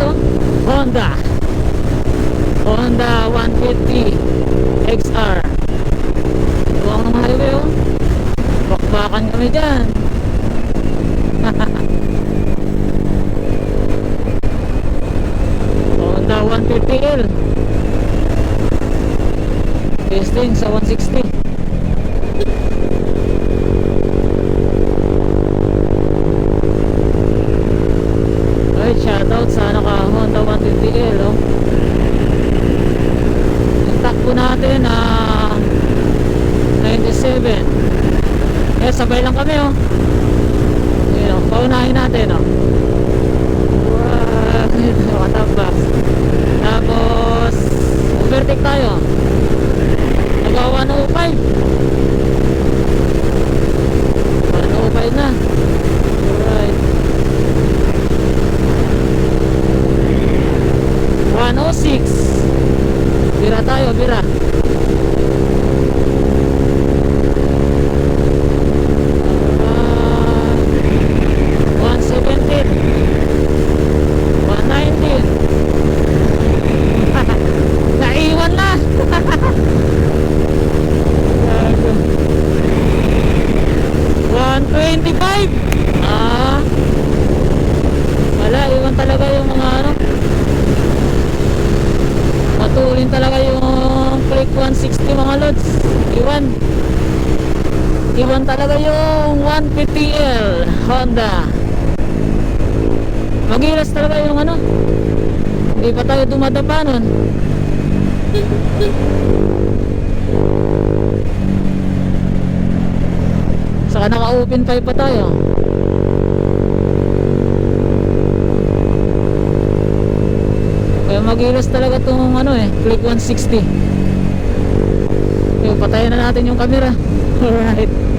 oh. Honda. Honda 150 XR. Tuwang ng highway oh. Bakbakan kami dyan. Honda 150L. Testing sa 160. Ay, shoutout sa 150L oh. Yung natin ah 97 Eh, sabay lang kami oh. Yun oh, paunahin natin oh. Wow, nakatambak Tapos, overtake tayo 106 Bira tayo, bira. Ah, mga lods. Iwan. Iwan talaga yung 150L Honda. Magilas talaga yung ano. Hindi pa tayo dumadapa nun. Saka naka-open pipe pa tayo. Kaya magilas talaga tong ano eh, click 160. Patayin na natin yung camera. Alright.